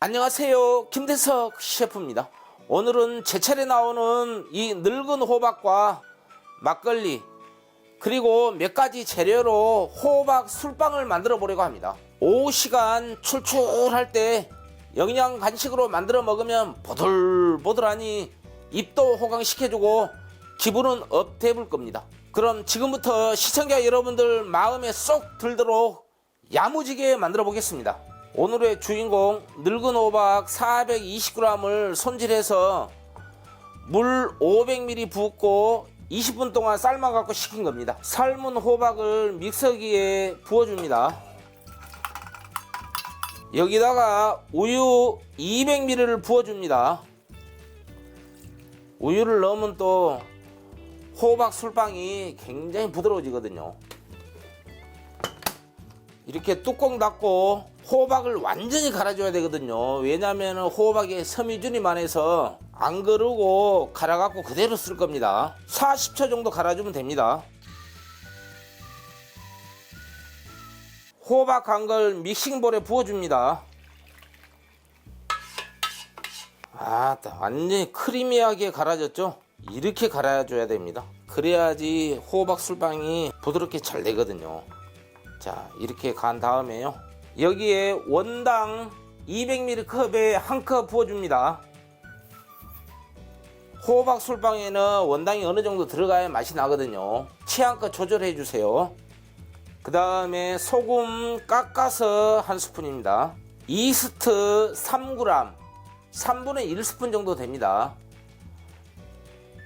안녕하세요. 김대석 셰프입니다. 오늘은 제철에 나오는 이 늙은 호박과 막걸리 그리고 몇 가지 재료로 호박 술빵을 만들어 보려고 합니다. 오후 시간 출출할 때 영양 간식으로 만들어 먹으면 보들보들하니 입도 호강시켜주고 기분은 업돼볼 겁니다. 그럼 지금부터 시청자 여러분들 마음에 쏙 들도록 야무지게 만들어 보겠습니다. 오늘의 주인공 늙은 호박 420g을 손질해서 물 500ml 붓고 20분 동안 삶아 갖고 식힌 겁니다. 삶은 호박을 믹서기에 부어줍니다. 여기다가 우유 200ml를 부어줍니다. 우유를 넣으면 또 호박 술빵이 굉장히 부드러워지거든요. 이렇게 뚜껑 닫고 호박을 완전히 갈아줘야 되거든요. 왜냐하면 호박에 섬유준이 많아서 안 그르고 갈아갖고 그대로 쓸 겁니다. 40초 정도 갈아주면 됩니다. 호박 간 걸 믹싱볼에 부어줍니다. 아따 완전히 크리미하게 갈아졌죠? 이렇게 갈아줘야 됩니다. 그래야지 호박 술빵이 부드럽게 잘 되거든요. 자 이렇게 간 다음에요 여기에 원당 200ml 컵에 한 컵 부어줍니다. 호박 술빵에는 원당이 어느 정도 들어가야 맛이 나거든요. 취향껏 조절해 주세요. 그 다음에 소금 깎아서 한 스푼입니다. 이스트 3g 3분의 1스푼 정도 됩니다.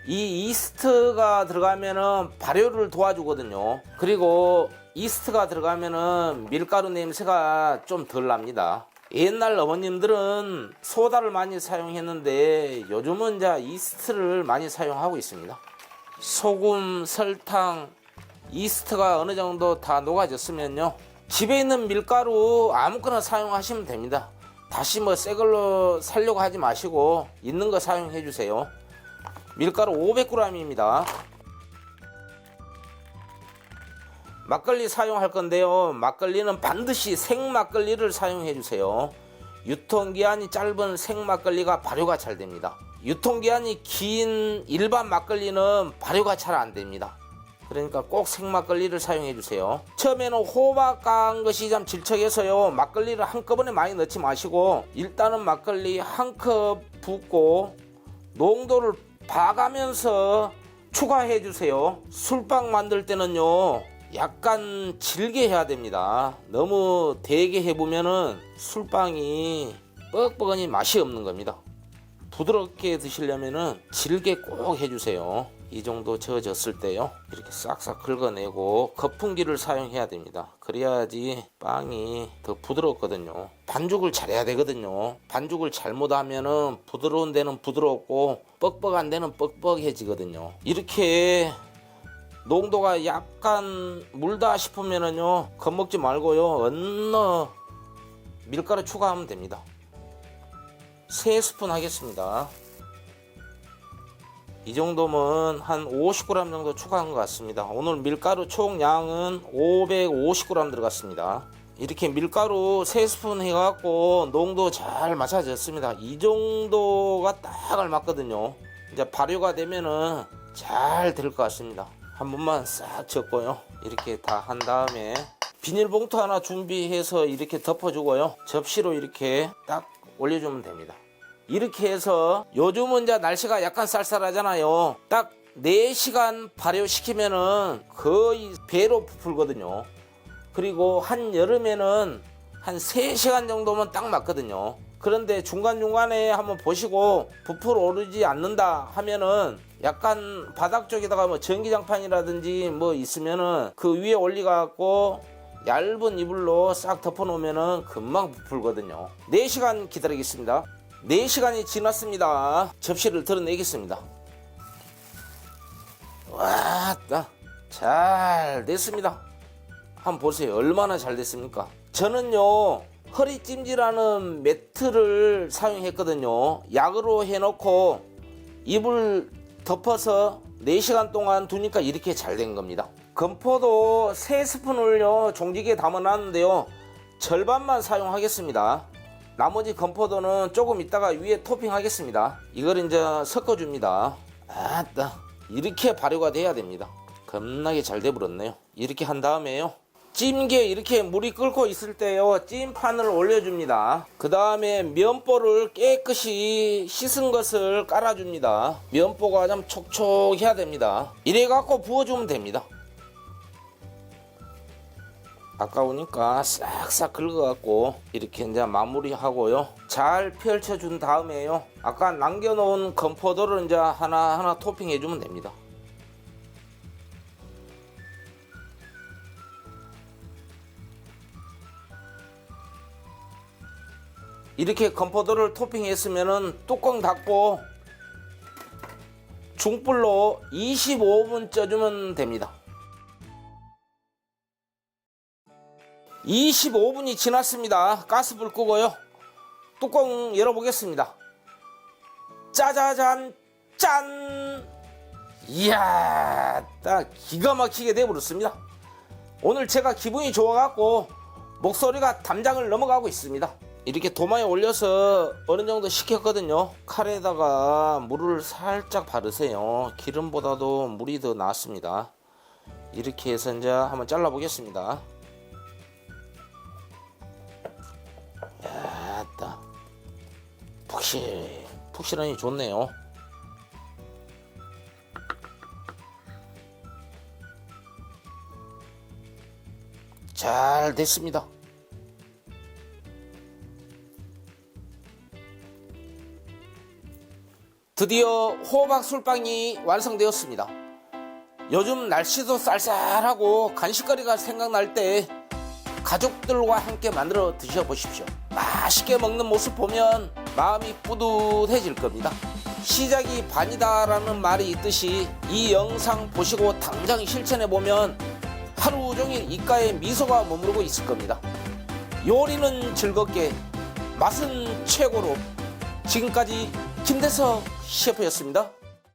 이 이스트가 들어가면은 발효를 도와주거든요. 그리고 이스트가 들어가면은 밀가루 냄새가 좀 덜 납니다. 옛날 어머님들은 소다를 많이 사용했는데 요즘은 이제 이스트를 많이 사용하고 있습니다. 소금, 설탕, 이스트가 어느 정도 다 녹아졌으면요. 집에 있는 밀가루 아무거나 사용하시면 됩니다. 다시 뭐 새 걸로 살려고 하지 마시고 있는 거 사용해 주세요. 밀가루 500g입니다. 막걸리 사용할 건데요. 막걸리는 반드시 생막걸리를 사용해 주세요. 유통기한이 짧은 생막걸리가 발효가 잘 됩니다. 유통기한이 긴 일반 막걸리는 발효가 잘 안 됩니다. 그러니까 꼭 생막걸리를 사용해 주세요. 처음에는 호박 깐 것이 좀 질척해서요. 막걸리를 한꺼번에 많이 넣지 마시고 일단은 막걸리 한 컵 붓고 농도를 봐가면서 추가해 주세요. 술빵 만들 때는요. 약간 질게 해야 됩니다. 너무 되게 해보면은 술빵이 뻑뻑하니 맛이 없는 겁니다. 부드럽게 드시려면은 질게 꼭 해주세요. 이 정도 저어졌을 때요. 이렇게 싹싹 긁어내고 거품기를 사용해야 됩니다. 그래야지 빵이 더 부드럽거든요. 반죽을 잘해야 되거든요. 반죽을 잘못하면은 부드러운 데는 부드럽고 뻑뻑한 데는 뻑뻑해지거든요. 이렇게 농도가 약간 물다 싶으면은요 겁먹지 말고요 어느 밀가루 추가하면 됩니다. 3스푼 하겠습니다. 이 정도면 한 50g 정도 추가한 것 같습니다. 오늘 밀가루 총 양은 550g 들어갔습니다. 이렇게 밀가루 3스푼 해갖고 농도 잘 맞춰졌습니다. 이 정도가 딱 알맞거든요. 이제 발효가 되면은 잘 될 것 같습니다 한 번만 싹 젓고요. 이렇게 다 한 다음에 비닐봉투 하나 준비해서 이렇게 덮어주고요. 접시로 이렇게 딱 올려주면 됩니다. 이렇게 해서 요즘은 이제 날씨가 약간 쌀쌀하잖아요. 딱 4시간 발효시키면은 거의 배로 부풀거든요. 그리고 한 여름에는 한 3시간 정도면 딱 맞거든요 그런데 중간중간에 한번 보시고 부풀 오르지 않는다 하면은 약간 바닥 쪽에다가 뭐 전기장판이라든지 뭐 있으면은 그 위에 올려갖고 얇은 이불로 싹 덮어 놓으면은 금방 부풀거든요. 4시간 기다리겠습니다. 4시간이 지났습니다. 접시를 드러내겠습니다. 와따 잘 됐습니다. 한번 보세요. 얼마나 잘 됐습니까? 저는요 허리 찜질하는 매트를 사용했거든요 약으로 해놓고 이불 덮어서 4시간 동안 두니까 이렇게 잘 된 겁니다 건포도 3스푼을요 종지기에 담아 놨는데요 절반만 사용하겠습니다 나머지 건포도는 조금 있다가 위에 토핑하겠습니다. 이걸 이제 섞어줍니다. 아따 이렇게 발효가 돼야 됩니다. 겁나게 잘 돼버렸네요. 이렇게 한 다음에요. 찜기에 이렇게 물이 끓고 있을 때요 찜판을 올려줍니다. 그 다음에 면보를 깨끗이 씻은 것을 깔아줍니다. 면보가 좀 촉촉해야 됩니다. 이래 갖고 부어주면 됩니다. 아까우니까 싹싹 긁어갖고 이렇게 이제 마무리하고요. 잘 펼쳐준 다음에요. 아까 남겨놓은 건포도를 이제 하나하나 토핑해주면 됩니다 이렇게 건포도를 토핑했으면은 뚜껑 닫고 중불로 25분 쪄주면 됩니다. 25분이 지났습니다. 가스불 끄고요. 뚜껑 열어보겠습니다. 짜자잔 짠! 이야, 딱 기가 막히게 돼버렸습니다. 오늘 제가 기분이 좋아갖고 목소리가 담장을 넘어가고 있습니다. 이렇게 도마에 올려서 어느 정도 식혔거든요. 칼에다가 물을 살짝 바르세요. 기름보다도 물이 더 낫습니다. 이렇게 해서 이제 한번 잘라 보겠습니다. 야따 푹실 푹실하니 좋네요. 잘 됐습니다. 드디어 호박 술빵이 완성되었습니다. 요즘 날씨도 쌀쌀하고 간식거리가 생각날 때 가족들과 함께 만들어 드셔보십시오. 맛있게 먹는 모습 보면 마음이 뿌듯해질 겁니다. 시작이 반이다라는 말이 있듯이 이 영상 보시고 당장 실천해 보면 하루 종일 입가에 미소가 머무르고 있을 겁니다. 요리는 즐겁게, 맛은 최고로. 지금까지 김대석 셰프였습니다.